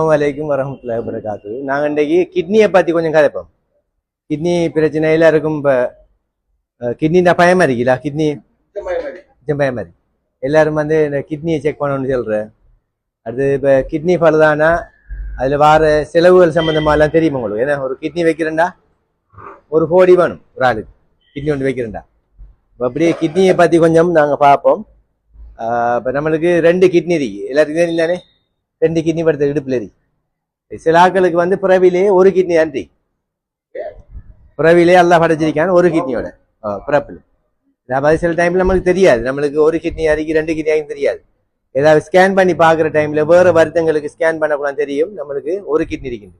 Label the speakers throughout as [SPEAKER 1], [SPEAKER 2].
[SPEAKER 1] வலைக்கும் வரமத்துல காத்து நாங்கள் இன்றைக்கு கிட்னியை பற்றி கொஞ்சம் கதைப்போம். கிட்னி பிரச்சனை எல்லாருக்கும் இப்போ கிட்னி தான் பயமா இருக்கீங்களா கிட்னி கொஞ்சம் பயமா இருக்கு எல்லாரும் வந்து இந்த கிட்னியை செக் பண்ணணும்னு சொல்கிறேன் அடுத்து இப்போ கிட்னி பழுதானா? அதில் வர செலவுகள் சம்பந்தமா எல்லாம் தெரியுமா உங்களுக்கு? ஏன்னா ஒரு கிட்னி வைக்கிறேன்டா ஒரு கோடி வேணும் ஒரு ஆளுக்கு. கிட்னி ஒன்று வைக்கிறேன்டா. இப்போ அப்படியே கிட்னியை பற்றி கொஞ்சம் நாங்கள் பார்ப்போம். இப்போ நம்மளுக்கு ரெண்டு கிட்னி இருக்கு. எல்லாருக்கும் தெரியும் தானே ரெண்டு கிட்னி படுத்த இடுப்புல இருக்கு சில ஆக்களுக்கு வந்து பிறவிலே ஒரு கிட்னி அன்றி. பிறவிலே எல்லாம் படைச்சிருக்கான் ஒரு கிட்னியோட. பிறப்பில். அதாவது சில டைம்ல நம்மளுக்கு தெரியாது. நம்மளுக்கு ஒரு கிட்னி அரிக்கி ரெண்டு கிட்னி ஆகும் தெரியாது. ஏதாவது ஸ்கேன் பண்ணி பார்க்குற டைம்ல வேற வருத்தங்களுக்கு ஸ்கேன் பண்ணக்கூடாது தெரியும். நம்மளுக்கு ஒரு கிட்னி இருக்குது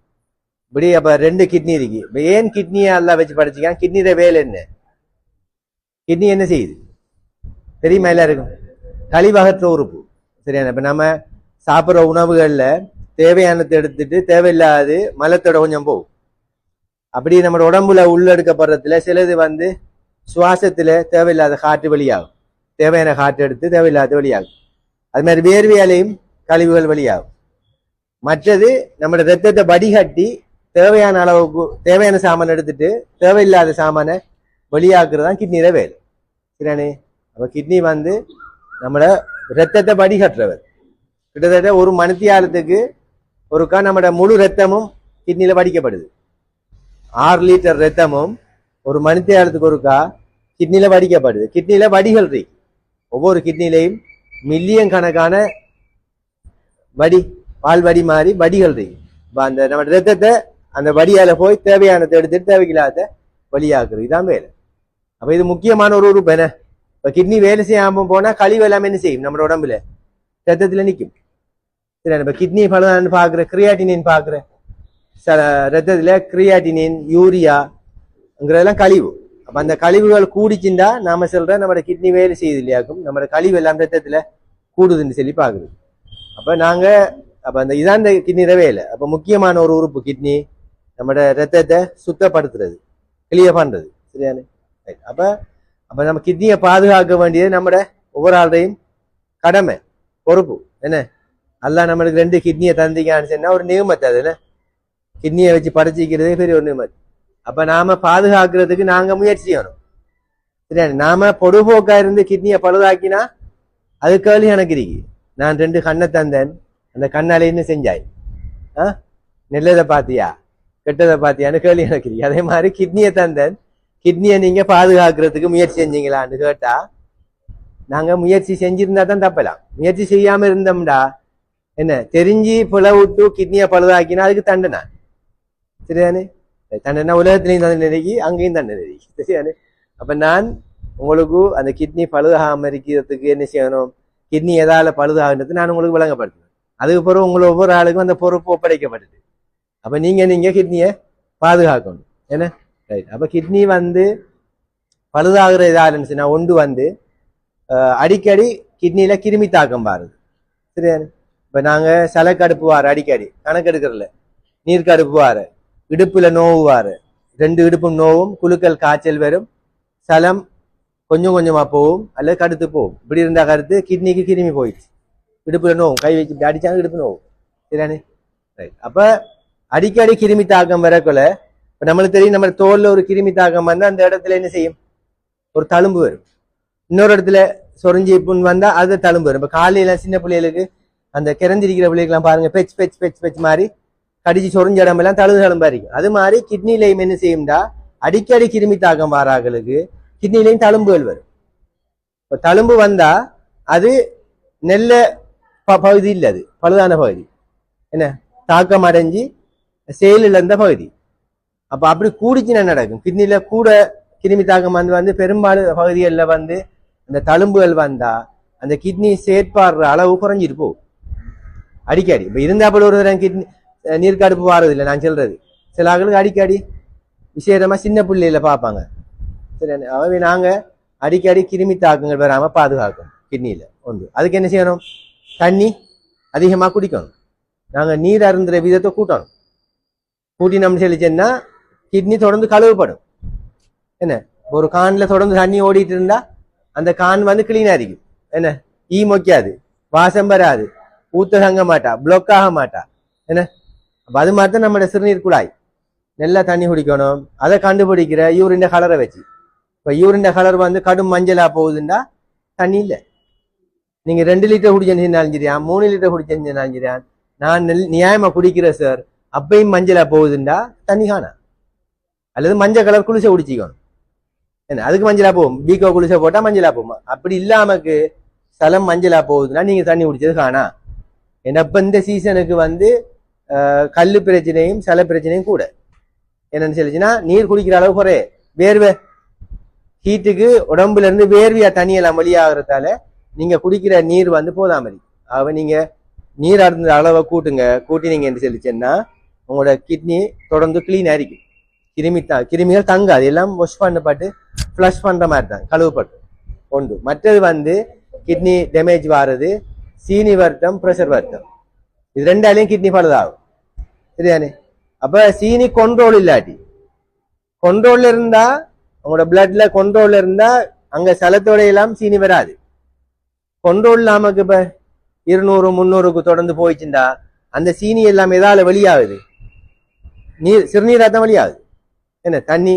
[SPEAKER 1] இப்படி அப்ப ரெண்டு கிட்னி இருக்கு. இப்போ ஏன் கிட்னியை எல்லாம் வச்சு படைச்சிக்கான் கிட்னியோட வேலை என்ன? கிட்னி என்ன செய்யுது? தெரியுமா எல்லாருக்கும்? கழிவகற்ற உறுப்பு. சரியான இப்ப நம்ம சாப்பிட்ற உணவுகளில் தேவையானதை எடுத்துட்டு தேவையில்லாது மலத்தோட கொஞ்சம் போகும். அப்படி நம்ம உடம்புல உள்ளெடுக்கப்படுறதுல சிலது வந்து சுவாசத்துல தேவையில்லாத காற்று வெளியாகும். தேவையான காற்று எடுத்து தேவையில்லாத வெளியாகும். அது மாதிரி வேர்வையாலையும் கழிவுகள் வெளியாகும். மற்றது நம்ம ரத்தத்தை வடிகட்டி தேவையான அளவுக்கு தேவையான சாமான் எடுத்துட்டு தேவையில்லாத சாமானை வெளியாக்குறது தான் கிட்னியில வேலை. சரியானே அப்போ கிட்னி வந்து நம்மளோட ரத்தத்தை வடிகட்டுறவர். கிட்டத்தட்ட ஒரு மணித்தியாலத்துக்கு ஒருக்கா நம்மட முழு ரத்தமும் கிட்னியில் வடிக்கப்படுது. ஆறு லிட்டர் ரத்தமும் ஒரு மணித்தியாலத்துக்கு ஒருக்கா கிட்னியில வடிக்கப்படுது. கிட்னியில வடிகள் இருக்கு. ஒவ்வொரு கிட்னிலையும் மில்லியன் கணக்கான வடி பால் வடி மாதிரி வடிகள் இருக்கு. இப்போ அந்த நம்ம ரத்தத்தை அந்த வடியால் போய் தேவையானதை எடுத்துட்டு தேவையில்லாத வழியாக்குறது. இதான் வேலை. அப்போ இது முக்கியமான ஒரு உறுப்பு என்ன? இப்போ கிட்னி வேலை செய்யாமல் போனால் கழிவு எல்லாமே என்ன செய்யும்? நம்ம உடம்புல. ரத்தத்தில் நிற்கும் சரி இப்ப கிட்னி பழுதான்னு பாக்குற கிரியாட்டினின் பாக்குற சில ரத்தத்துல கிரியாட்டினின் யூரியாங்கிறதெல்லாம் கழிவு அப்ப அந்த கழிவுகள் கூடிச்சுண்டா நாம சொல்கிற நம்ம கிட்னி வேலை செய்யுது இல்லையாக்கும் நம்ம கழிவு எல்லாம் ரத்தத்தில் கூடுதுன்னு சொல்லி பாக்குது அப்ப நாங்க அப்ப அந்த இதான் இந்த கிட்னியில வேலை அப்ப முக்கியமான ஒரு உறுப்பு கிட்னி நம்மட ரத்தத்தை சுத்தப்படுத்துறது கிளியர் பண்றது சரியானு ரைட் அப்ப அப்ப நம்ம கிட்னியை பாதுகாக்க வேண்டியது நம்மளோட ஒவ்வொரு ஆளுடையும் கடமை பொறுப்பு என்ன அல்லாஹ் நம்மளுக்கு ரெண்டு கிட்னியை தந்திக்கான்னு சொன்னா ஒரு நியமத்தை அது என்ன? கிட்னியை வச்சு படைச்சிக்கிறதே பெரிய ஒரு நியமத்து. அப்ப நாம பாதுகாக்கிறதுக்கு நாங்க முயற்சி செய்யணும். சரியா? நாம பொடுபோக்கா இருந்து கிட்னியை பழுதாக்கினா அது கேள்வி எனக்கு இருக்கு. நான் ரெண்டு கண்ணை தந்தேன். அந்த கண்ணாலேன்னு செஞ்சாய்? ஆ? நல்லதை பாத்தியா? கெட்டதை பாத்தியான்னு கேள்வி எனக்கு இருக்கு. அதே மாதிரி கிட்னியை தந்தேன். கிட்னியை நீங்க பாதுகாக்கிறதுக்கு முயற்சி செஞ்சீங்களான்னு கேட்டா நாங்க முயற்சி செஞ்சிருந்தா தான் தப்பலாம். முயற்சி செய்யாம இருந்தோம்டா என்ன தெரிஞ்சு பிளவுட்டு கிட்னியை பழுதாக்கினா அதுக்கு தண்டனை. சரிதானே? தண்டனை உலகத்திலையும் தண்டனை நெருக்கி அங்கேயும் தண்டனை நெருக்கி சரியானே அப்போ நான் உங்களுக்கு அந்த கிட்னி பழுதாகாமல் இருக்கிறதுக்கு என்ன செய்யணும்? கிட்னி எதால பழுதாகுன்றது நான் உங்களுக்கு விளங்கப்படுத்துவேன். அதுக்கு பிறகு உங்களை ஒவ்வொரு ஆளுக்கும் அந்த பொறுப்பு ஒப்படைக்கப்பட்டது அப்போ நீங்கள் நீங்கள் கிட்னியை பாதுகாக்கணும். என்ன? ரைட் அப்போ கிட்னி வந்து பழுதாகிற இதாக இருந்துச்சுன்னா ஒன்று வந்து அடிக்கடி கிட்னியில் கிருமி தாக்கம் பாருது. சரியானே இப்ப நாங்க கடுப்பு வார அடிக்கடி. கணக்கெடுக்கிறதுல நீர் வார இடுப்பில் நோவு வார ரெண்டு இடுப்பும் நோவும் குலுக்கல் காய்ச்சல் வரும். சலம் கொஞ்சம் கொஞ்சமாக போகும் அல்லது கடுத்து போகும். இப்படி இருந்தால் கருத்து கிட்னிக்கு கிருமி போயிடுச்சு. இடுப்பில் நோவும் கை வச்சு இப்படி இடுப்பு நோவும். சரியானே ரைட் அப்போ அடிக்கடி கிருமி தாக்கம் வரக்குள்ள இப்போ நம்மளுக்கு தெரியும் நம்ம தோலில் ஒரு கிருமி தாக்கம் வந்தால் அந்த இடத்துல என்ன செய்யும்? ஒரு தழும்பு வரும். இன்னொரு இடத்துல சொரிஞ்சி புண் வந்தால் அது தழும்பு வரும். இப்போ காலையில் சின்ன பிள்ளைகளுக்கு அந்த கிறந்திருக்கிற பிள்ளைகள்லாம் பாருங்க பெச் பெச் பெச் பெச் மாதிரி கடிச்சு சொரிஞ்ச இடமெல்லாம் தழுது தழும்பா அது மாதிரி கிட்னிலையும் என்ன செய்யும்டா? அடிக்கடி கிருமி தாக்கம் வாராங்களுக்கு கிட்னிலையும் தழும்புகள் வரும். இப்போ தழும்பு வந்தா அது நெல்ல ப- பகுதி இல்லை அது பழுதான பகுதி. என்ன? தாக்கம் அடைஞ்சு செயல் இழந்த பகுதி. அப்போ அப்படி கூடிச்சுன்னா நடக்கும்? கிட்னியில் கூட கிருமி தாக்கம் வந்து வந்து பெரும்பாலும் பகுதிகளில் வந்து அந்த தழும்புகள் வந்தா அந்த கிட்னி செயற்பாடுற அளவு குறைஞ்சிருப்போம் அடிக்கடி. இப்ப இருந்தாப்புல ஒரு தடவை கிட்னி நீர்க்கடுப்பு வாரது இல்லை நான் சொல்றது. சில ஆக்களுக்கு அடிக்கடி விசேஷமா சின்ன பிள்ளையில பார்ப்பாங்க. சரி அவை நாங்கள் அடிக்கடி கிருமி தாக்கங்கள் வராமல் பாதுகாக்கணும் கிட்னியில் ஒன்று. அதுக்கு என்ன செய்யணும்? தண்ணி அதிகமாக குடிக்கணும். நாங்கள் நீர் அருந்துற விதத்தை கூட்டணும். கூட்டி நம்ம சொல்லிச்சேன்னா கிட்னி தொடர்ந்து கழுவப்படும். என்ன? ஒரு கானில் தொடர்ந்து தண்ணி ஓடிட்டு இருந்தா அந்த கான் வந்து கிளீனாக இருக்கும் என்ன? ஈ மொக்காது வாசம் வராது. ஊத்தடங்க மாட்டா பிளாக் ஆக மாட்டா. என்ன? அப்ப அது மாதிரி தான் நம்மளோட சிறுநீர் குழாய். நல்லா தண்ணி குடிக்கணும். அதை கண்டுபிடிக்கிற யூரின் கலரை வச்சு. இப்ப யூரின் கலர் வந்து கடும் மஞ்சளா போகுதுண்டா தண்ணி இல்லை. நீங்க ரெண்டு லிட்டர் குடிச்சிருந்தாலும் சரியா மூணு லிட்டர் குடிச்சிருந்தாலும் சரியா நான் நெல்- நியாயமா குடிக்கிறேன் சார் அப்பையும் மஞ்சளா போகுதுண்டா தண்ணி காணா. அல்லது மஞ்சள் கலர் குளிசை குடிச்சிக்கணும். என்ன? அதுக்கு மஞ்சளா போகும். பீகோ குளிசை போட்டா மஞ்சளா போகும். அப்படி இல்லாமக்கு ஸ்தலம் மஞ்சளா போகுதுன்னா நீங்க தண்ணி குடிச்சது காணா. ஏன்னா இப்போ இந்த சீசனுக்கு வந்து கல் பிரச்சனையும் சில பிரச்சனையும் கூட. என்னன்னு சொல்லிச்சுன்னா நீர் குடிக்கிற அளவு குறை வேர்வை. ஹீட்டுக்கு உடம்புல இருந்து வேர்வையா தண்ணி எல்லாம் வெளியாகிறதால நீங்க குடிக்கிற நீர் வந்து போதாம ஆக நீங்க நீர் அருந்த அளவை கூட்டுங்க. கூட்டினீங்க என்று சொல்லிச்சேன்னா உங்களோட கிட்னி தொடர்ந்து கிளீன் இருக்கும் கிருமி தான் கிருமிகள் தங்காது. எல்லாம் வாஷ் பண்ணப்பட்டு ஃப்ளஷ் பண்ற மாதிரி தான். கழுவப்பட்டு. ஒன்று மற்றது வந்து கிட்னி டேமேஜ் வாரது சீனி வருத்தம் ப்ரெஷர் வருத்தம். இது ரெண்டாலையும் கிட்னி பழுதாகும் சரியானே அப்ப சீனி கொண்ட்ரோல் இல்லாட்டி கொண்ட்ரோல்ல இருந்தா உங்களோட பிளட்ல கொண்ட்ரோல் இருந்தா அங்க சலத்தோட எல்லாம் சீனி வராது கொண்ட்ரோல் நமக்கு இப்ப இருநூறு முந்நூறுக்கு தொடர்ந்து போயிச்சுண்டா அந்த சீனி எல்லாம் எதால வெளியாகுது நீர் சிறுநீரா தான் வெளியாகுது என்ன தண்ணி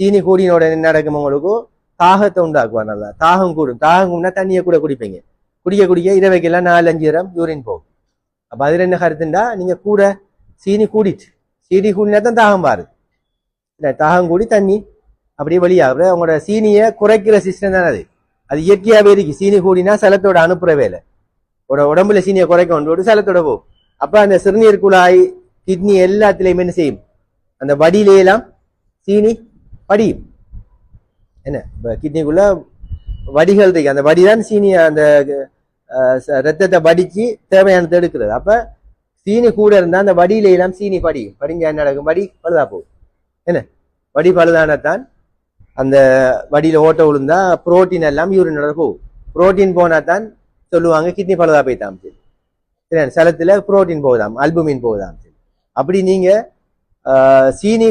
[SPEAKER 1] சீனி கூடினோட நடக்கும் உங்களுக்கு தாகத்தை உண்டாக்குவார் நல்லா தாகம் கூடும் தாகம் கூடனா தண்ணியை கூட குடிப்பீங்க குடிக்க குடிக்க இரவைக்கெல்லாம் நாலு அஞ்சு தரம் யூரின் போகும். அப்போ அதில் என்ன கருத்துண்டா நீங்கள் கூட சீனி கூடிட்டு சீனி கூடினா தான் தாகம் பாரு இல்லை தாகம் கூடி தண்ணி அப்படியே வெளியாகுது அவங்களோட சீனியை குறைக்கிற சிஸ்டம் தானே அது. அது இயற்கையாகவே இருக்கு. சீனி கூடினா சலத்தோட அனுப்புற வேலை. உட உடம்புல சீனியை குறைக்க கொண்டு சலத்தோட போகும். அப்போ அந்த சிறுநீர் குழாய் கிட்னி எல்லாத்துலேயுமே என்ன செய்யும்? அந்த வடியிலேலாம் சீனி படியும். என்ன? இப்போ கிட்னிக்குள்ளே வடிகள் இருக்கு. அந்த வடிதான் சீனி அந்த ரத்தத்தை வடிச்சு தேவையானதை எடுக்கிறது. அப்ப சீனி கூட இருந்தா அந்த வடியில எல்லாம் சீனி படி படிஞ்சா என்ன நடக்கும்? வடி பழுதா போகும். என்ன? வடி பழுதானத்தான் அந்த வடியில ஓட்ட விழுந்தா புரோட்டீன் எல்லாம் யூரினோட போகும். புரோட்டீன் போனா தான் சொல்லுவாங்க கிட்னி பழுதா போய்த்தாம் சரி. சரியா? சலத்துல புரோட்டீன் போகுதாம். அல்புமின் போகுதாம் சரி. அப்படி நீங்க சீனி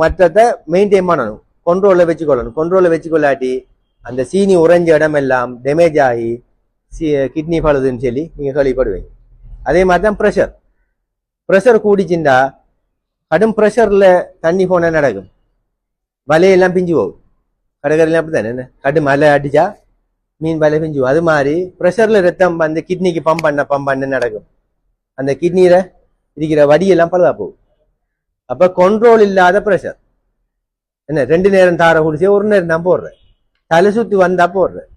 [SPEAKER 1] மற்றத்தை மெயின்டைன் பண்ணணும். கொண்ட்ரோல்ல வச்சுக்கொள்ளணும். கொண்ட்ரோல்ல வச்சுக்கொள்ளாட்டி அந்த சீனி உறைஞ்ச இடம் எல்லாம் டேமேஜ் ஆகி கிட்னி பழுதுன்னு சொல்லி நீங்கள் கேள்விப்படுவீங்க அதே மாதிரி தான் ப்ரெஷர் ப்ரெஷர் கூடிச்சுண்டா கடும் ப்ரெஷரில் தண்ணி போனால் நடக்கும் வலையெல்லாம் பிஞ்சு போகும் கடற்கரையில் அப்படி தானே என்ன கடும் மலை அடிச்சா மீன் வலை பிஞ்சு போகும் அது மாதிரி ப்ரெஷரில் ரத்தம் வந்து கிட்னிக்கு பம்ப் பண்ண பம்ப் பண்ண நடக்கும் அந்த கிட்னியில் இருக்கிற வடியெல்லாம் பழுதா போகும் அப்போ கண்ட்ரோல் இல்லாத ப்ரெஷர் என்ன ரெண்டு நேரம் தார குடிச்சே ஒரு நேரம் தான் போடுறேன் தலை சுற்றி வந்தால் போடுறேன்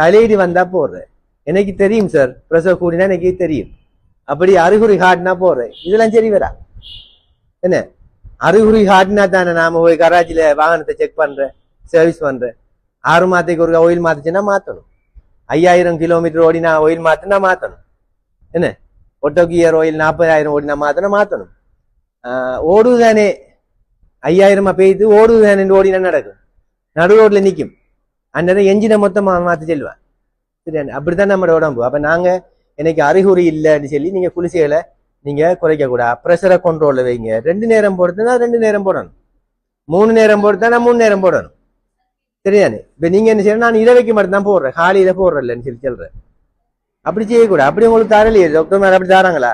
[SPEAKER 1] தலையீடு வந்தா போடுறேன். எனக்கு தெரியும் சார் பிரசவ கூடினா எனக்கு தெரியும். அப்படி அறிகுறி காட்டினா போடுறேன். இதெல்லாம் சரி வரா? என்ன? அறிகுறி காட்டினா தானே நாம போய் கராச்சியில வாகனத்தை செக் பண்றேன் சர்வீஸ் பண்றேன். ஆறு மாதத்துக்கு ஒரு ஒயில் மாத்துச்சுன்னா மாத்தணும். ஐயாயிரம் கிலோமீட்டர் ஓடினா ஒயில் மாத்தினா மாத்தணும். என்ன? ஒட்டோ கியர் ஆயில் நாற்பதாயிரம் ஓடினா மாத்தினா மாத்தணும். ஆஹ் ஓடுதானே? ஐயாயிரமா பெய்து ஓடுதானே ஓடினா நடக்கும். நடு ரோட்ல நிக்கும். அந்நேரம் எஞ்சினை மொத்தமாக மாற்றி செல்வேன் சரியா? அப்படித்தான் நம்மளோட உடம்பு. அப்போ நாங்கள் எனக்கு அறிகுறி இல்லைன்னு சொல்லி நீங்கள் குளிசைகளை நீங்கள் குறைக்க கூடாது. ப்ரெஷரை கண்ட்ரோல்ல வைங்க. ரெண்டு நேரம் போடுறதுனா ரெண்டு நேரம் போடணும். மூணு நேரம் போடுறதுனா மூணு நேரம் போடணும். சரியானே இப்போ நீங்கள் என்ன செய்யணும்? நான் இரவைக்கு மட்டும் தான் போடுறேன். காலையில் போடுறேன்லன்னு சொல்லி சொல்கிறேன் அப்படி செய்யக்கூடாது. அப்படி உங்களுக்கு தரலையே? டாக்டர் மேலே அப்படி தராங்களா?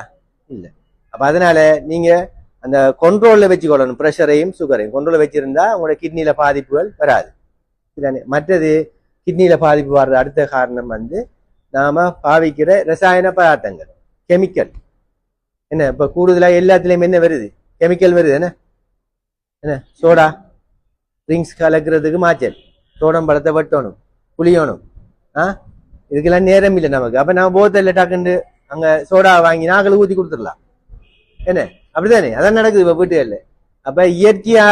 [SPEAKER 1] இல்லை. அப்போ அதனால நீங்கள் அந்த கொண்ட்ரோலில் வச்சுக்கொள்ளணும். ப்ரெஷரையும் சுகரையும் கொண்ட்ரோலில் வச்சுருந்தா உங்களோட கிட்னியில் பாதிப்புகள் வராது. சரிதானே மற்றது கிட்னில பாதிப்பு வர்ற அடுத்த காரணம் வந்து நாம பாவிக்கிற ரசாயன பதார்த்தங்கள் கெமிக்கல் என்ன இப்ப கூடுதலா எல்லாத்துலேயும் என்ன வருது? கெமிக்கல் வருது என்ன? என்ன? சோடா. ட்ரிங்க்ஸ் கலக்கிறதுக்கு மாச்சல். சோடம் பழத்தை வெட்டணும் புளியணும். ஆ? இதுக்கெல்லாம் நேரம் இல்லை நமக்கு. அப்ப நான் போத்தல்ல டக்குன்னு அங்க சோடா வாங்கி நாங்களும் ஊற்றி கொடுத்துடலாம். என்ன? அப்படிதானே அதான் நடக்குது இப்போ வீட்டுகளில். அப்ப இயற்கையா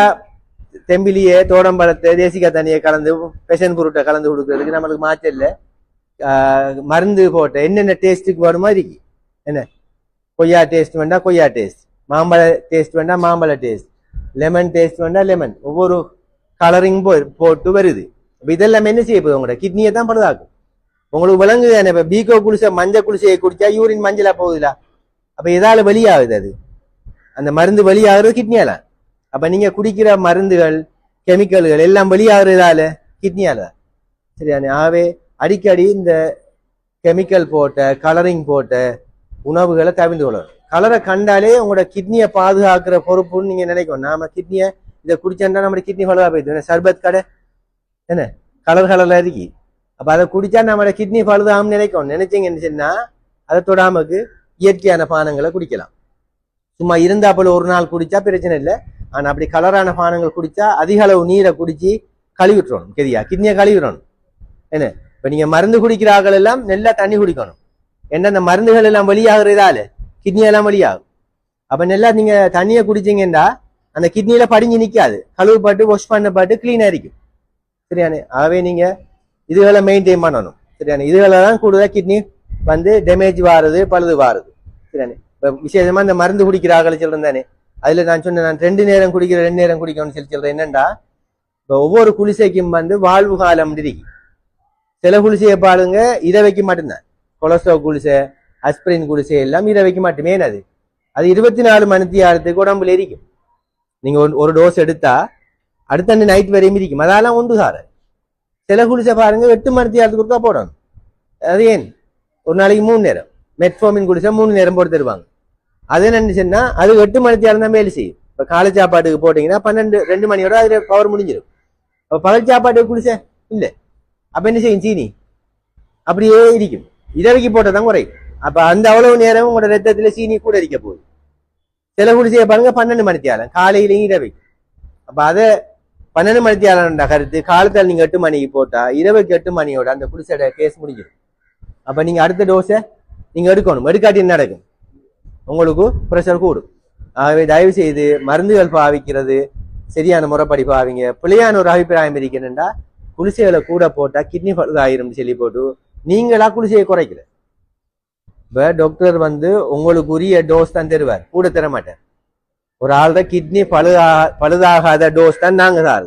[SPEAKER 1] தெம்பிலியே தோடம்பழத்தை தேசிக்கா தண்ணியை கலந்து பெஷன் பொருட்டை கலந்து கொடுக்கறதுக்கு நம்மளுக்கு மாச்சல்ல ஆஹ் மருந்து போட்ட என்னென்ன டேஸ்ட்டுக்கு வருமா இருக்கு என்ன? கொய்யா டேஸ்ட் வேண்டா கொய்யா டேஸ்ட் மாம்பழ டேஸ்ட் வேண்டா மாம்பழ டேஸ்ட் லெமன் டேஸ்ட் வேண்டா லெமன் ஒவ்வொரு கலரிங் போ போட்டு வருது. இப்போ இதெல்லாம் என்ன செய்ய போகுது உங்களோட? கிட்னியை தான் பழுதாக்கும். உங்களுக்கு விளங்குது தானே இப்ப பீகோ குளிசை மஞ்சள் குளிசையை குடிச்சா யூரின் மஞ்சளா போகுதுல? அப்ப எதால வெளியாகுது அது? அந்த மருந்து வெளியாகிறது கிட்னியால அப்ப நீங்க குடிக்கிற மருந்துகள் கெமிக்கல்கள் எல்லாம் வெளியாகிறதால கிட்னியால சரியானே ஆகவே அடிக்கடி இந்த கெமிக்கல் போட்ட கலரிங் போட்ட உணவுகளை தவிழ்ந்து கொள்ளணும். கலரை கண்டாலே உங்களோட கிட்னியை பாதுகாக்கிற பொறுப்புன்னு நீங்க நினைக்கும் நாம கிட்னியை இதை குடிச்சா நம்ம கிட்னி பழுதா போயிடுது சர்பத் கடை? என்ன? கலர் கலர்ல இருக்கு. அப்ப அதை குடிச்சா நம்மளோட கிட்னி பழுதாகும்னு நினைக்கும் நினைச்சீங்கன்னு சொன்னா அதை தொடாமக்கு இயற்கையான பானங்களை குடிக்கலாம். சும்மா இருந்தா போல ஒரு நாள் குடிச்சா பிரச்சனை இல்லை. ஆனால் அப்படி கலரான பானங்கள் குடிச்சா அதிக அளவு நீரை குடிச்சு கழுவிட்டுறணும். கெதியா? கிட்னியை கழுவிடணும். என்ன? இப்ப நீங்க மருந்து குடிக்கிற ஆட்கள் எல்லாம் நல்லா தண்ணி குடிக்கணும். ஏன்னா அந்த மருந்துகள் எல்லாம் வெளியாகிறதால கிட்னியெல்லாம் வெளியாகும். அப்ப நல்லா நீங்க தண்ணியை குடிச்சீங்கன்னா அந்த கிட்னியில் படிஞ்சு நிக்காது. கழுவுப்பட்டு வாஷ் பண்ணப்பட்டு க்ளீனாக இருக்கும். சரியானே? ஆகவே நீங்க இதுகளை மெயின்டைன் பண்ணணும். சரியானே? இதுகளை தான் கூடுதலாக கிட்னி வந்து டேமேஜ் வாருது பழுது வாருது. சரியானே? இப்போ விசேஷமா இந்த மருந்து குடிக்கிற ஆக்களை சொல்றேன் தானே? அதுல நான் சொன்னேன் நான் ரெண்டு நேரம் குடிக்கிற ரெண்டு நேரம் குடிக்கணும்னு சொல்லி சொல்கிறேன் என்னண்டா? இப்போ ஒவ்வொரு குளிசைக்கும் வந்து வாழ்வு காலம் இருக்கு. சில குளிசையை பாருங்க இரவைக்கு மட்டும்தான் கொலஸ்ட்ரால் குளிசை அஸ்பிரின் குளிசை எல்லாம் இரவைக்கு மட்டுமே அது. அது இருபத்தி நாலு மணி நேரத்துக்கு உடம்புல இருக்கும் நீங்க ஒரு- ஒரு டோஸ் எடுத்தா அடுத்த நைட் வரையும் இருக்கும் அதெல்லாம் ஒன்று சார. சில குளிசை பாருங்க எட்டு மணி நேரத்துக்கு கொடுத்தா போடணும். அது ஏன்? ஒரு நாளைக்கு மூணு நேரம். மெட்ஃபோமின் குளிசை மூணு நேரம் போட்டு தருவாங்க. அது என்னன்னு அது எட்டு மணிக்கு நேரம் தான் வேலை செய்யும். இப்ப காலை சாப்பாட்டுக்கு போட்டீங்கன்னா பன்னெண்டு ரெண்டு மணியோட அதுல பவர் முடிஞ்சிடும் அப்ப பகல் சாப்பாட்டுக்கு குளிசை இல்ல. அப்ப என்ன செய்யும் சீனி? அப்படியே இருக்கும் இரவைக்கு போட்டதான் குறையும். அப்ப அந்த அவ்வளவு நேரம் உங்களோட ரத்தத்துல சீனி கூட இருக்க போகுது. சில குடிசையை பாருங்க பன்னெண்டு மணி தியாலம் காலையிலையும் இரவைக்கு அப்ப அதை பன்னெண்டு மணி தியாலம்ன்ற கருத்து காலத்தில் நீங்க எட்டு மணிக்கு போட்டா இரவுக்கு எட்டு மணியோட அந்த குடிசையோட கேஸ் முடிஞ்சிடும் அப்ப நீங்க அடுத்த டோஸை நீங்க எடுக்கணும். எடுக்காட்டி என்ன நடக்கும்? உங்களுக்கு ப்ரெஷர் கூடும். ஆகவே தயவு செய்து மருந்துகள் பாவிக்கிறது சரியான முறைப்படி பாவிங்க. பிள்ளையான ஒரு அபிப்பிராயம் இருக்கணும்டா குளிசைகளை கூட போட்டா கிட்னி பழுதாயிரும் சொல்லி போட்டு நீங்களா குளிசையை குறைக்கல. இப்போ டாக்டர் வந்து உங்களுக்கு உரிய டோஸ் தான் தருவார். கூட தர மாட்டார். ஒரு ஆள்த கிட்னி பழுதா பழுதாகாத டோஸ் தான் நாங்கள் தான்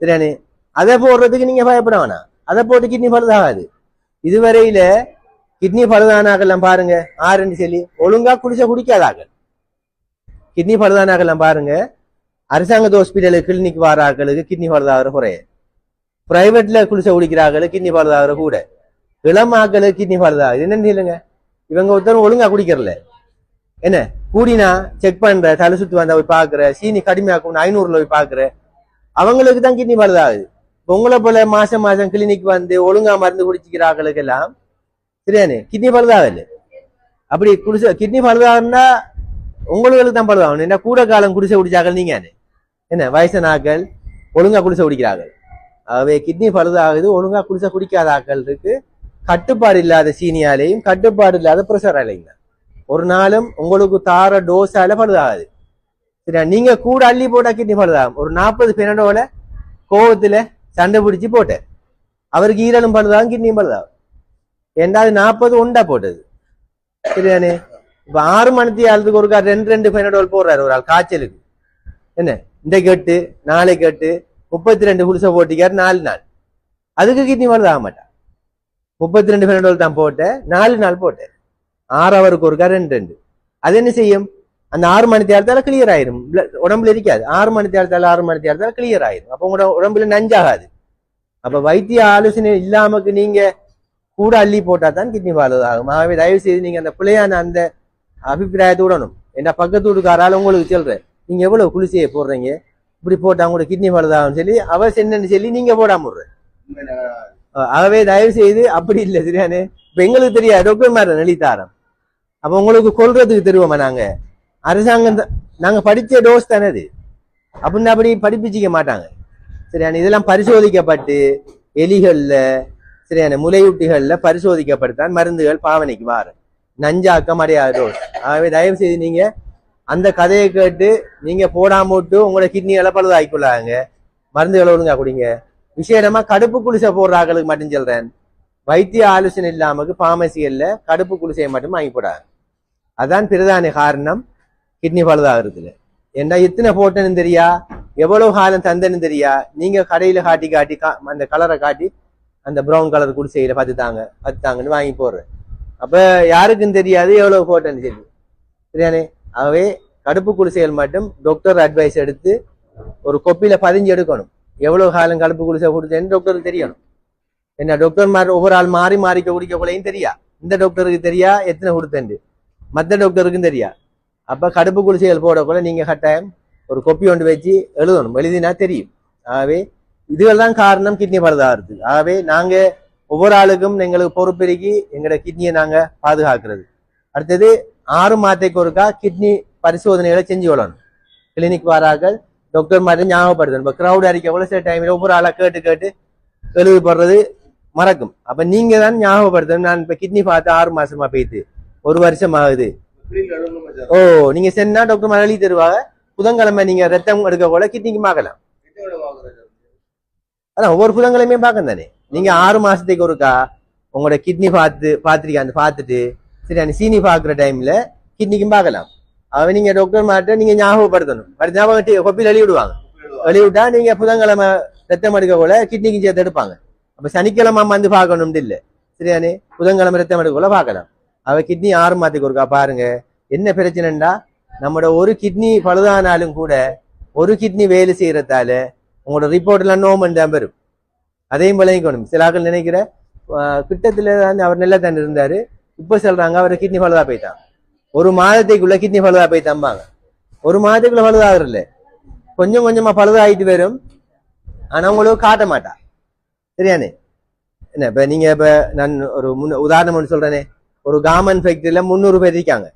[SPEAKER 1] சரியானே? அதை போடுறதுக்கு நீங்க பயப்பட வேணாம். அதை போட்டு கிட்னி பழுதாகாது இதுவரையில கிட்னி பழுதானாக்கெல்லாம் பாருங்க. ஆறுன்னு சொல்லி ஒழுங்கா குடிச்ச குடிக்காதாக்கள் கிட்னி பழுதானாக்கெல்லாம் பாருங்க. அரசாங்கத்து ஹாஸ்பிட்டலு கிளினிக் வர ஆக்களுக்கு கிட்னி பழுதாகிற குறைய பிரைவேட்ல குளிச்ச குடிக்கிற கிட்னி பழுதாகிற கூட. இளம் ஆக்களுக்கு கிட்னி பழுதாகுது. என்னன்னு சொல்லுங்க. இவங்க ஒருத்தரும் ஒழுங்கா குடிக்கிறல என்ன? கூடினா செக் பண்ற தலை சுத்து வந்தா போய் பாக்குற சீனி கடுமையாக்கும் ஐநூறுல போய் பாக்குற. அவங்களுக்கு தான் கிட்னி பழுதாகுது. உங்களை போல மாசம் மாசம் கிளினிக் வந்து ஒழுங்கா மருந்து குடிச்சிக்கிற ஆக்களுக்கு எல்லாம் சரியானே கிட்னி பழுதாகல. அப்படி குடிசை கிட்னி பழுதாகுன்னா உங்களுக்கு தான் பழுதாகணும் என்ன கூட காலம் குடிசை குடிச்சாக்கள் நீங்க என்ன வயசனாக்கள் ஒழுங்கா குடிசை குடிக்கிறார்கள். ஆகவே கிட்னி பழுதாகுது ஒழுங்கா குடிசை குடிக்காத ஆக்கள் இருக்கு. கட்டுப்பாடு இல்லாத சீனியாலையும் கட்டுப்பாடு இல்லாத ப்ரெஷராலையும் தான் ஒரு நாளும் உங்களுக்கு தார டோஸால பழுதாகுது. சரியா? நீங்க கூட அள்ளி போட்டா கிட்னி பழுதாகும். ஒரு நாற்பது பெனடோல கோவத்துல சண்டை பிடிச்சு போட்டேன். அவருக்கு ஈரலும் பழுதாகும் கிட்னியும் பழுதாகும். ரெண்டாவது நாற்பது உண்டா போட்டது? சரியானே இப்ப ஆறு மணித்தி ஆளுக்கு ஒருக்கா ரெண்டு ரெண்டு பைனடோல் போடுறாரு ஒரு ஆள் காய்ச்சலுக்கு. என்ன? இந்த கெட்டு நாளை கெட்டு முப்பத்தி ரெண்டு குளிசை போட்டிக்கார் நாலு நாள். அதுக்கு கிட்னி பழுதாக மாட்டான் முப்பத்தி ரெண்டு பைனடோல் தான் போட்டேன் நாலு நாள் போட்டேன் ஆறு அவருக்கு ஒருக்கா ரெண்டு ரெண்டு. அது என்ன செய்யும்? அந்த ஆறு மணி தேரத்தால கிளியர் ஆயிரும். உடம்புல இருக்காது. ஆறு மணி தேரத்தால ஆறு மணி தேரத்தால கிளியர் ஆயிரும். அப்ப உங்களோட உடம்புல நஞ்சாகாது. அப்ப வைத்திய ஆலோசனை இல்லாமக்கு நீங்க கூட அள்ளி போட்டா தான் கிட்னி பாலதாகும் ஆகவே தயவு செய்து நீங்க அந்த பிள்ளையான அந்த அபிப்பிராயத்தை விடணும் என்ன பக்கத்து வீட்டுக்காரால உங்களுக்கு சொல்றேன். நீங்க எவ்வளவு குளிசையை போடுறீங்க? இப்படி போட்டா உங்களுக்கு கிட்னி பாலதாகும் சொல்லி அவ சென்னு சொல்லி நீங்க போடாம விடுற அஹ் ஆகவே தயவு செய்து அப்படி இல்லை சரியானே இப்ப எங்களுக்கு தெரியாது டாக்டர் மாதிரி நெளித்தாரம் அப்ப உங்களுக்கு கொள்றதுக்கு தெரியுமா நாங்க? அரசாங்கம் தான்- நாங்க படிச்ச டோஸ் தானே அது. அப்படின்னு அப்படி படிப்பிச்சிக்க மாட்டாங்க. சரியான இதெல்லாம் பரிசோதிக்கப்பட்டு எலிகள்ல சரியான முலையூட்டிகளில் பரிசோதிக்கப்பட்டுத்தான் மருந்துகள் பாவனைக்கு மாறு நஞ்சாக்கம் அடையாது டோஸ் ஆகவே தயவு செய்து நீங்க அந்த கதையை கேட்டு நீங்க போடாம விட்டு உங்களோட கிட்னிகளை பழுதாக்கிக்கொள்ளாங்க. மருந்துகளை ஒழுங்கா குடிங்க. விசேடமா கடுப்பு குளிசை போடுற ஆட்களுக்கு மட்டும் சொல்றேன். வைத்திய ஆலோசனை இல்லாமக்கு பாமசிகளில் கடுப்பு குளிசையை மட்டும் வாங்கி போடாங்க. அதான் பிரதான காரணம் கிட்னி பழுதாகிறதுல. ஏன்னா எத்தனை போட்டேன்னு தெரியா? எவ்வளவு காலம் தந்தேன்னு தெரியா? நீங்க கடையில காட்டி காட்டி கா- அந்த கலரை காட்டி அந்த ப்ரௌன் கலர் குடிசையில் பத்து தாங்க பத்து தாங்கன்னு வாங்கி போடுறேன். அப்போ யாருக்கும் தெரியாது எவ்வளவு போட்டேன்னு சொல்லி சரியானே ஆகவே கடுப்பு குடிசைகள் மட்டும் டாக்டர் அட்வைஸ் எடுத்து ஒரு கொப்பியில பதிஞ்சு எடுக்கணும். எவ்வளவு காலம் கடுப்பு குடிசை கொடுத்தேன்னு டாக்டருக்கு தெரியணும். என்ன டாக்டர் மாறி ஒவ்வொரு ஆள் மாறி மாறிக்க குடிக்க தெரியா. இந்த டாக்டருக்கு தெரியா எத்தனை கொடுத்தேன்ட்டு. மற்ற டாக்டருக்கும் தெரியா. அப்போ கடுப்பு குடிசைகள் போடக்குள்ள நீங்கள் கட்டாயம் ஒரு கொப்பி ஒன்று வச்சு எழுதணும். எழுதினா தெரியும். ஆகவே இதுகள் தான் காரணம் கிட்னி பழுதாகிறது ஆகவே நாங்க ஒவ்வொரு ஆளுக்கும் எங்களுக்கு பொறுப்பெருக்கி எங்களோட கிட்னியை நாங்க பாதுகாக்கிறது. அடுத்தது ஆறு மாதத்துக்கு ஒருக்கா கிட்னி பரிசோதனைகளை செஞ்சு கொள்ளணும். கிளினிக் வராக்கள் டாக்டர் மாதிரி ஞாபகப்படுத்தணும். இப்போ க்ரௌட் அடிக்கக்குள்ள சில டைமில் ஒவ்வொரு ஆளாக கேட்டு கேட்டு எழுதுபடுறது மறக்கும். அப்போ நீங்க தான் ஞாபகப்படுத்தணும். நான் இப்போ கிட்னி பார்த்து ஆறு மாசமா போயிட்டு ஒரு வருஷம் ஆகுது. ஓ நீங்க சென்னா டாக்டர் மாதிரி எழுதி தருவாங்க. புதன்கிழமை நீங்க ரத்தம் எடுக்க கூட கிட்னிக்கு மாக்கலாம். அதான் ஒவ்வொரு புதன்கிழமையும் பார்க்கணும் தானே நீங்க ஆறு மாசத்துக்கு ஒருக்கா உங்களோட கிட்னி பார்த்து பார்த்துருக்கீங்க அந்த பார்த்துட்டு சரி அந்த சீனி பார்க்குற டைம்ல கிட்னிக்கும் பார்க்கலாம். அவன் நீங்க டாக்டர் மாட்ட நீங்க ஞாபகப்படுத்தணும். அடுத்த ஞாபகம் கொப்பியில் எழுதி விடுவாங்க. விட்டா நீங்க புதன்கிழமை ரத்தம் எடுக்க கூட கிட்னிக்கும் சேர்த்து எடுப்பாங்க. அப்ப சனிக்கிழமை வந்து பார்க்கணும்னு இல்லை. சரியானே புதன்கிழமை ரத்தம் எடுக்க கூட பார்க்கலாம். அவ கிட்னி ஆறு மாத்துக்கு ஒருக்கா பாருங்க. என்ன பிரச்சனைண்டா நம்மளோட ஒரு கிட்னி பழுதானாலும் கூட ஒரு கிட்னி வேலை செய்யறதால உங்களோட ரிப்போர்ட் எல்லாம் நோமன் தான் வரும். அதையும் விளங்கிக்கணும். சில ஆட்கள் நினைக்கிற ஆஹ் கிட்டத்துல வந்து அவர் நல்லா தான் இருந்தாரு. இப்ப சொல்றாங்க அவர் கிட்னி பழுதா போயிட்டான். ஒரு மாதத்துக்குள்ள கிட்னி பழுதா போயிட்டாம்பாங்க. ஒரு மாதத்துக்குள்ள பழுதாகிறல்ல கொஞ்சம் கொஞ்சமா பழுதாயிட்டு வரும். ஆனா உங்களுக்கு காட்ட மாட்டா. சரியானே? என்ன இப்ப நீங்க இப்ப நான் ஒரு முன் உதாரணம் ஒன்று சொல்றேனே. ஒரு காமன் ஃபேக்டரியில முந்நூறு பேர் இருக்காங்க.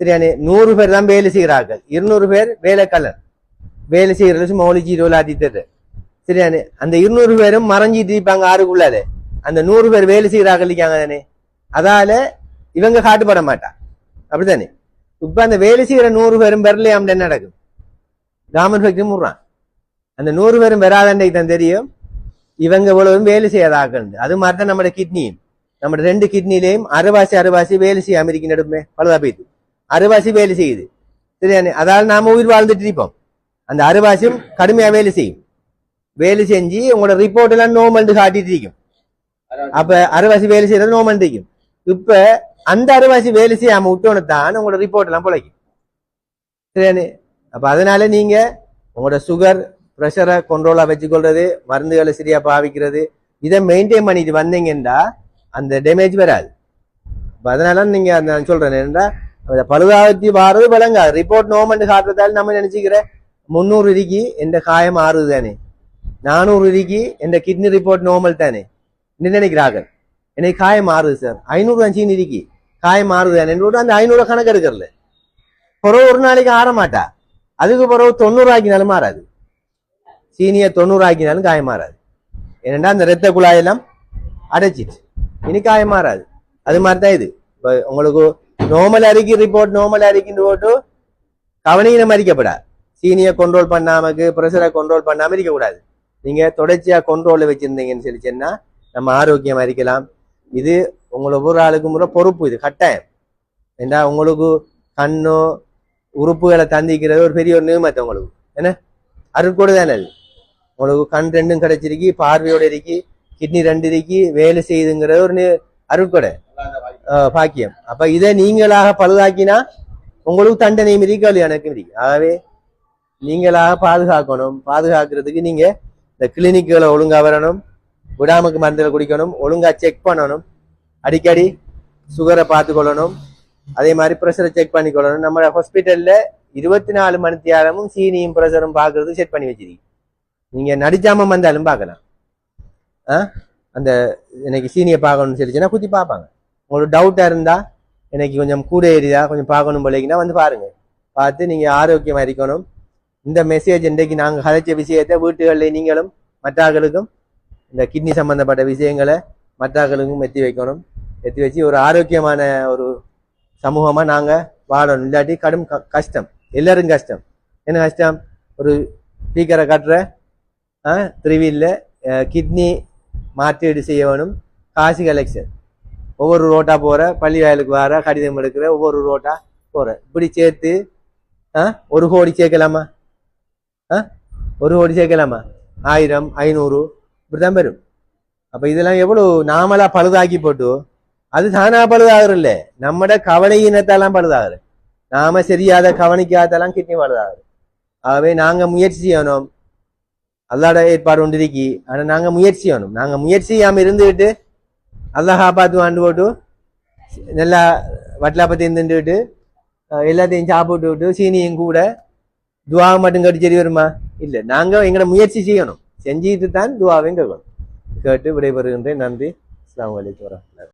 [SPEAKER 1] சரியானே? நூறு பேர் தான் வேலை செய்கிறார்கள் இருநூறு பேர் வேலைக்கல்லர் வேலை செய்யறது சும்மா ரோல் ஆத்தி தரு சரியானே அந்த இருநூறு பேரும் மறைஞ்சிட்டு இருப்பாங்க ஆறுக்குள்ளால அந்த நூறு பேர் வேலை செய்யறாங்க இல்லைக்காங்க தானே அதால இவங்க காட்டுப்பட மாட்டா. அப்படித்தானே இப்ப அந்த வேலை செய்யற நூறு பேரும் பெறலையாம் என்ன நடக்கும்? கார்மெண்ட் ஃபேக்டரி முடுறான். அந்த நூறு பேரும் பெறாதண்டைக்கு தான் தெரியும் இவங்க இவ்வளவும் வேலை செய்யாதாக்கள் அது மாதிரி தான் நம்மளோட கிட்னியும். நம்ம ரெண்டு கிட்னிலையும் அறுவாசி அறுவாசி வேலை செய்ய அமெரிக்க நடுமே பலதா போயிடுது அறுவாசி வேலை செய்யுது. சரியானே அதால நாம உயிர் வாழ்ந்துட்டு இருப்போம். அந்த அரைவாசியும் கடுமையா வேலை செய்யும். வேலை செஞ்சு உங்களோட ரிப்போர்ட் எல்லாம் நோமல்னு காட்டிட்டு இருக்கும் அப்ப அரைவாசி வேலை செய்யறது நோமல் இருக்கும் இப்ப அந்த அரைவாசி வேலை செய்யாம விட்டோன்னு தான் உங்களோட ரிப்போர்ட் எல்லாம் பிழைக்கும். சரியானே அப்ப அதனால நீங்க உங்களோட சுகர் ப்ரெஷரை கண்ட்ரோலா வச்சுக்கொள்றது மருந்துகளை சரியா பாவிக்கிறது இதை மெயின்டைன் பண்ணிட்டு வந்தீங்கன்னா அந்த டேமேஜ் வராது. அதனால நீங்க நான் சொல்றேன் அந்த பழுதாவத்தி வாரது விளங்காது. ரிப்போர்ட் நோமெண்ட் காட்டுறதால நம்ம நினைச்சுக்கிற முந்நூறு இருக்கு எந்த காயம் ஆறுது தானே நானூறு இருக்கு எந்த கிட்னி ரிப்போர்ட் நார்மல் தானே என்ன நினைக்கிறார்கள் எனக்கு காயம் மாறுது சார் ஐநூறு அஞ்சு இருக்கு காயம் மாறுது தானே அந்த ஐநூறு கணக்கு எடுக்கிறல பிறகு ஒரு நாளைக்கு ஆற மாட்டா அதுக்கு பிறகு தொண்ணூறு ஆக்கினாலும் மாறாது சீனியர் தொண்ணூறு ஆக்கினாலும் காயம் மாறாது ஏனென்றா அந்த ரத்த குழாயெல்லாம் அடைச்சிட்டு இனி காயம் மாறாது அது மாதிரி தான் இது இப்போ உங்களுக்கு நார்மல் அறிக்கை ரிப்போர்ட் நார்மல் அறிக்கைன்னு போட்டு கவனியினம் அறிக்கப்படாது சீனியை கண்ட்ரோல் பண்ணாமக்கு ப்ரெஷரை கண்ட்ரோல் பண்ணாம இருக்கக்கூடாது. நீங்க தொடர்ச்சியா கண்ட்ரோல்ல வச்சிருந்தீங்கன்னு சொல்லி சொன்னா நம்ம ஆரோக்கியமா இருக்கலாம். இது உங்களை ஒவ்வொரு ஆளுக்கு முறை பொறுப்பு இது கட்டாயம். ஏன்னா உங்களுக்கு கண்ணோ உறுப்புகளை தந்திக்கிறது ஒரு பெரிய ஒரு நியமத்தை உங்களுக்கு. என்ன? அருட்கொடை தானே அது? உங்களுக்கு கண் ரெண்டும் கிடைச்சிருக்கு பார்வையோட இருக்கு கிட்னி ரெண்டு இருக்கு வேலை செய்யுதுங்கிறது ஒரு அருட்கொடை ஆஹ் பாக்கியம். அப்ப இதை நீங்களாக பழுதாக்கினா உங்களுக்கு தண்டனையும் இருக்கு எனக்கும் இருக்கு. ஆகவே நீங்களாக பாதுகாக்கணும். பாதுகாக்கிறதுக்கு நீங்க இந்த கிளினிக்குகளை ஒழுங்கா வரணும். விடாமக்கு மருந்துகள் குடிக்கணும். ஒழுங்கா செக் பண்ணணும். அடிக்கடி சுகரை பார்த்து கொள்ளணும் அதே மாதிரி ப்ரெஷரை செக் பண்ணி கொள்ளணும் நம்ம ஹாஸ்பிட்டல்ல இருபத்தி நாலு மணி நேரமும் சீனியும் ப்ரெஷரும் பார்க்கறது செட் பண்ணி வச்சிருக்கீங்க. நீங்க நடிச்சாம வந்தாலும் பார்க்கலாம். ஆ? அந்த எனக்கு சீனியை பார்க்கணும்னு சொல்லிச்சுன்னா குத்தி பார்ப்பாங்க. உங்களுக்கு டவுட்டா இருந்தா எனக்கு கொஞ்சம் கூட ஏறிதா கொஞ்சம் பார்க்கணும் போலீங்கன்னா வந்து பாருங்க. பார்த்து நீங்க ஆரோக்கியமா இருக்கணும். இந்த மெசேஜ் இன்றைக்கு நாங்கள் கதைச்ச விஷயத்தை வீட்டுகளில் நீங்களும் மற்றாக்களுக்கும் இந்த கிட்னி சம்பந்தப்பட்ட விஷயங்களை மற்றாக்களுக்கும் எத்தி வைக்கணும். எத்தி வச்சு ஒரு ஆரோக்கியமான ஒரு சமூகமாக நாங்கள் வாழணும். இல்லாட்டி கடும் க- கஷ்டம். எல்லாரும் கஷ்டம். என்ன கஷ்டம்? ஒரு ஸ்பீக்கரை கட்டுற திருவியில் கிட்னி மாற்றீடு செய்ய வேணும் காசு கலெக்ஷன் ஒவ்வொரு ரோட்டா போகிற பள்ளி வயலுக்கு வர கடிதம் எடுக்கிற ஒவ்வொரு ரோட்டா போகிற இப்படி சேர்த்து ஆ, ஒரு கோடி சேர்க்கலாமா? ஒரு கோடி சேர்க்கலாமா? ஆயிரம் ஐநூறு இப்படிதான் பெறும். அப்ப இதெல்லாம் எவ்வளவு? நாமளா பழுதாக்கி போட்டு அது தானா பழுதாகிறல்ல நம்மட கவலை இனத்தெல்லாம் பழுதாகுது நாம சரியாத கவனிக்காதெல்லாம் கிட்னி பழுதாகுது ஆகவே நாங்க முயற்சி செய்யணும். அல்லாட ஏற்பாடு ஒன்று இருக்கி. ஆனா நாங்க முயற்சி செய்யணும். நாங்க முயற்சி செய்யாம இருந்துகிட்டு அல்லா காப்பாத்து ஆண்டு போட்டு நல்லா வட்டலாப்பத்தையும் தின்றுட்டு எல்லாத்தையும் சாப்பிட்டு விட்டு சீனியும் கூட துவாவை மட்டும் கேட்டு சரி வருமா? இல்ல நாங்க எங்களோட முயற்சி செய்யணும். செஞ்சுட்டு தான் துவாவையும் கேட்கணும். கேட்டு விடைபெறுகின்றேன். நன்றி. அஸ்லாம் அலைக்கும் வரஹ்மத்துல்லாஹி